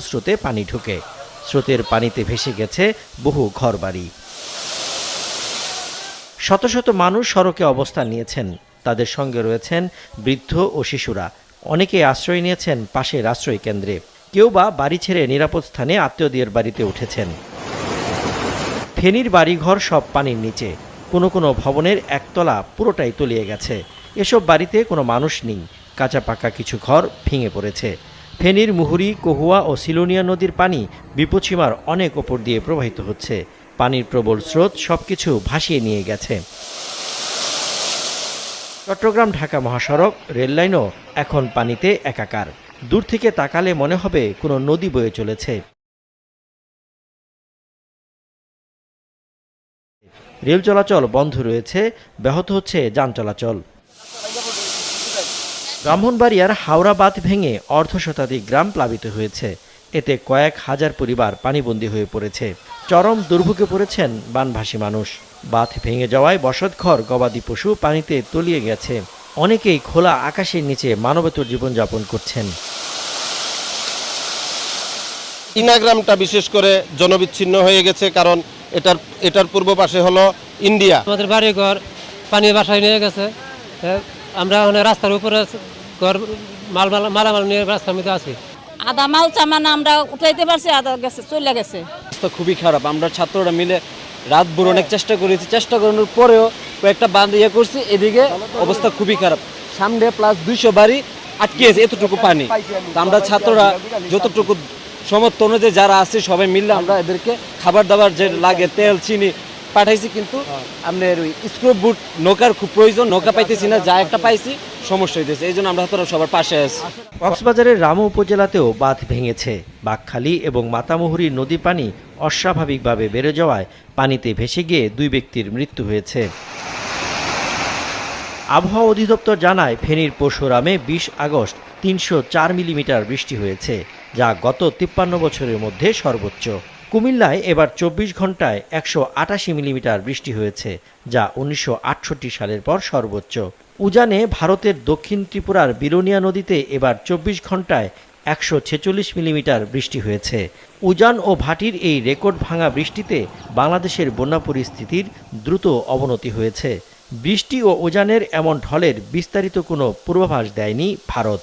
স্রোতে পানি ঢুকে। স্রোতের পানিতে ভেসে গেছে বহু ঘরবাড়ি। শত শত মানুষ সড়কে অবস্থান নিয়েছেন। তাদের সঙ্গে রয়েছেন বৃদ্ধ ও শিশুরা। অনেকে আশ্রয় নিয়েছেন পাশের আশ্রয় কেন্দ্রে। কেউ বা বাড়ি ছেড়ে নিরাপদ স্থানে আত্মীয়দের বাড়িতে উঠেছেন। ফেনীর বাড়িঘর সব পানির নিচে। কোনো কোনো ভবনের একতলা পুরোটাই তলিয়ে গেছে। এসব বাড়িতে কোনো মানুষ নেই। কাঁচা পাকা কিছু ঘর ভেঙে পড়েছে। ফেনীর মুহুরী, কহুয়া ও সিলোনিয়া নদীর পানি বিপদসীমার অনেক ওপর দিয়ে প্রবাহিত হচ্ছে। পানির প্রবল স্রোত সবকিছু ভাসিয়ে নিয়ে গেছে। চট্টগ্রাম ঢাকা মহাসড়ক রেললাইনও এখন পানিতে একাকার। দূর থেকে তাকালে মনে হবে কোনো নদী বয়ে চলেছে। রেল চলাচল বন্ধ রয়েছে, ব্যাহত হচ্ছে যান চলাচল। ব্রাহ্মণবাড়িয়ার হাওড়া বাঁধ ভেঙে অর্ধশতাধিক গ্রাম প্লাবিত হয়েছে। এতে কয়েক হাজার পরিবার পানিবন্দী হয়ে পড়েছে। চরম দুর্ভোগে পড়েছেন বানভাসী মানুষ। বাঁধ ভেঙে যাওয়ায় বসতঘর গবাদি পশু পানিতে তলিয়ে গেছে। অনেকেই খোলা আকাশের নিচে মানবেতর জীবনযাপন করছেন। ইনা গ্রামটা বিশেষ করে জনবিচ্ছিন্ন হয়ে গেছে কারণ এটার এটার পূর্ব পাশে হলো ইন্ডিয়া। আমাদের বাড়ি ঘর পানি বাসায় নিয়ে গেছে। তা আমরা মানে রাস্তার উপরে ঘর মাল মাল মালামাল নিয়ে রাস্তার মধ্যে আছি। আধা মাল চামান আমরা উঠাইতে পারছি আধা গেছে চলে গেছে। অবস্থা খুবই খারাপ। আমরা ছাত্ররা মিলে রাত ভোর অনেক চেষ্টা করেছি। চেষ্টা করানোর পরেও কয়েকটা বান্ধ ইয়ে করছি এদিকে অবস্থা খুবই খারাপ। সামনে প্লাস দুইশো বাড়ি আটকেছে এতটুকু পানি। তা আমরা ছাত্ররা যতটুকু সমর্থ অনুযায়ী যারা আছে সবাই মিললে আমরা এদেরকে খাবার দাবার যে লাগে তেল চিনি পাঠাইছি কিন্তু আপনার ওই স্ক্রু বুট নৌকার খুব প্রয়োজন নৌকা পাইতেছি না যা একটা পাইছি সমস্যা হইতেছে। এই জন্য আমরা তোরা সবার পাশে আছি। কক্সবাজারের রামু উপজেলাতেও বাঁধ ভেঙেছে। বাঘখালী এবং মাতামুহুরীর নদী পানি অস্বাভাবিকভাবে বেড়ে যাওয়ায় পানিতে ভেসে গিয়ে দুই ব্যক্তির মৃত্যু হয়েছে। আবহাওয়া অধিদপ্তর জানায় ফেনীর পরশুরামে বিশ আগস্ট তিনশো চার মিলিমিটার বৃষ্টি হয়েছে যা গত তিপ্পান্ন বছরের মধ্যে সর্বোচ্চ। কুমিল্লায় এবার চব্বিশ ঘন্টায় একশো আটাশি মিলিমিটার বৃষ্টি হয়েছে, যা উনিশশো আটষট্টি সালের পর সর্বোচ্চ। উজানে ভারতের দক্ষিণ ত্রিপুরার বিলোনিয়া নদীতে এবার চব্বিশ ঘন্টায় একশো ছেচল্লিশ মিলিমিটার বৃষ্টি হয়েছে। উজান ও ভাটির এই রেকর্ড ভাঙা বৃষ্টিতে বাংলাদেশের বন্যা পরিস্থিতির দ্রুত অবনতি হয়েছে। বৃষ্টি ও উজানের এমন ঢলের বিস্তারিত কোনো পূর্বাভাস দেয়নি ভারত।